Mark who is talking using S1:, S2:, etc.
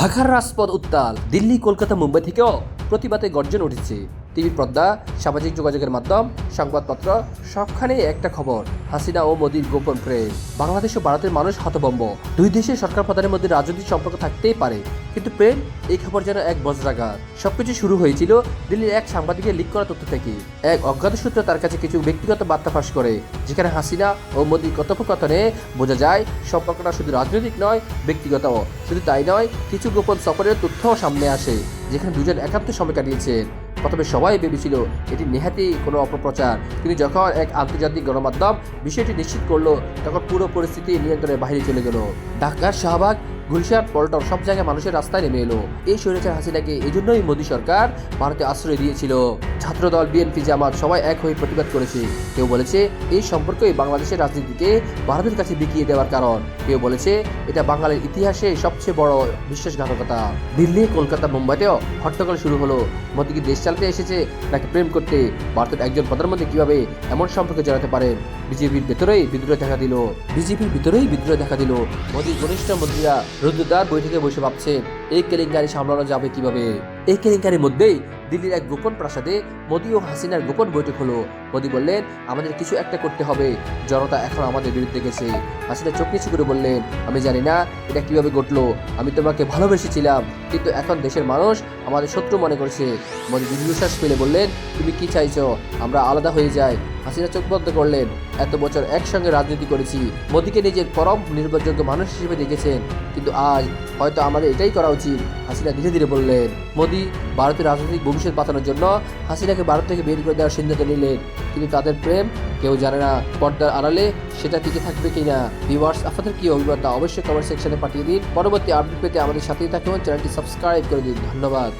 S1: ঢাকার রাজপথ উত্তাল, দিল্লি, কলকাতা, মুম্বাই থেকেও প্রতিবাদে গর্জন উঠেছে। টিভি পর্দা, সামাজিক যোগাযোগের মাধ্যম, সংবাদপত্র সবখানেই একটা খবর, হাসিনা ও মোদীর গোপন প্রেম। বাংলাদেশ ও ভারতের মানুষ হতভম্ব। দুই দেশের সরকার প্রধানের মধ্যে রাজনৈতিক সম্পর্ক থাকতেই পারে। কিন্তু প্রেম, এই খবর যেন এক বজ্রাঘাত। সবকিছু শুরু হয়েছিল দিল্লির এক সাংবাদিকের লিক করা তথ্য থেকে। এক অজ্ঞাত সূত্র তার কাছে কিছু ব্যক্তিগত বার্তা ফাঁস করে। যেখানে হাসিনা ও মোদির কথোপকথনে বোঝা যায় সম্পর্কটা শুধু রাজনৈতিক নয় ব্যক্তিগত শুধু তাই নয়, কিছু গোপন সফরের তথ্যও সামনে আসে, যেখানে দুজন একান্ত সময় কাটিয়েছেন। প্রথমে সবাই ভেবেছিল এটি নেহাতি কোনো অপপ্রচার। কিন্তু যখন এক আন্তর্জাতিক গণমাধ্যম বিষয়টি নিশ্চিত করল, তখন পুরো পরিস্থিতি নিয়ন্ত্রণের বাইরে চলে গেল। ঢাকার শাহবাগ গুলশান, পল্টন, সব জায়গায় মানুষের রাস্তায় নেমে এলো। এই স্বৈরাচার হাসিনাকে এই জন্যই মোদী সরকার ভারতে আশ্রয় দিয়েছিল। ছাত্রদল, বিএনপি, জামাত সবাই এক হয়ে প্রতিবাদ করেছে। কেউ বলেছে, এই সম্পর্কই বাংলাদেশের রাজনীতিকে ভারতের কাছে বিকিয়ে দেওয়ার কারণ। কেউ বলেছে, এটা বাঙালির ইতিহাসে সবচেয়ে বড় বিশ্বাসঘাতকতা। দিল্লি, কলকাতা, মুম্বাইতেও হট্টগোল শুরু হলো। মোদী কি দেশ চালাতে এসেছে, নাকি প্রেম করতে? ভারতের একজন প্রধানমন্ত্রী কীভাবে এমন সম্পর্কে জড়াতে পারেন? বিজেপির ভেতরেই বিদ্রোহ দেখা দিল। বিজেপির ভিতরেই বিদ্রোহ দেখা দিল। মোদীর ঘনিষ্ঠ মন্ত্রীরা রুদ্রদার বৈঠকে বসে ভাবছেন এই কেলেঙ্কারি সামলানো যাবে কীভাবে? এই কেলেঙ্কারির মধ্যেই দিল্লির এক গোপন প্রাসাদে মোদী ও হাসিনার গোপন বৈঠক হলো। মোদী বললেন, আমাদের কিছু একটা করতে হবে। জনতা এখন আমাদের বিরুদ্ধে গেছে। হাসিনা চোখ নিচু করে বললেন, আমি জানি না এটা কীভাবে ঘটলো। আমি তোমাকে ভালোবেসেছিলাম, কিন্তু এখন দেশের মানুষ আমাদের শত্রু মনে করছে। মোদী দীর্ঘশ্বাস ফেলে বললেন, তুমি কি চাইছো? আমরা আলাদা হয়ে যাই। হাসিনা চোখ বন্ধ করলেন। এত বছর একসঙ্গে রাজনীতি করেছি। মোদীকে নিজের পরম নির্ভরযোগ্য মানুষ হিসেবে দেখেছেন। কিন্তু আজ হয়তো আমাদের এটাই করা উচিত, হাসিনা ধীরে ধীরে বললেন। মোদী ভারতের রাজনৈতিক ভবিষ্যৎ বাঁচানোর জন্য হাসিনাকে ভারত থেকে বের করে দেওয়ার সিদ্ধান্ত নিলেন। কিন্তু তাদের প্রেম কেউ জানে না, পর্দার আড়ালে সেটা টিকে থাকবে কিনা। ভিউয়ার্স, আপনাদের কি অভিমত অবশ্যই কমেন্ট সেকশনে পাঠিয়ে দিন। পরবর্তী আপডেট পেতে আমাদের সাথেই থাকুন। চ্যানেলটি সাবস্ক্রাইব করে দিন। ধন্যবাদ।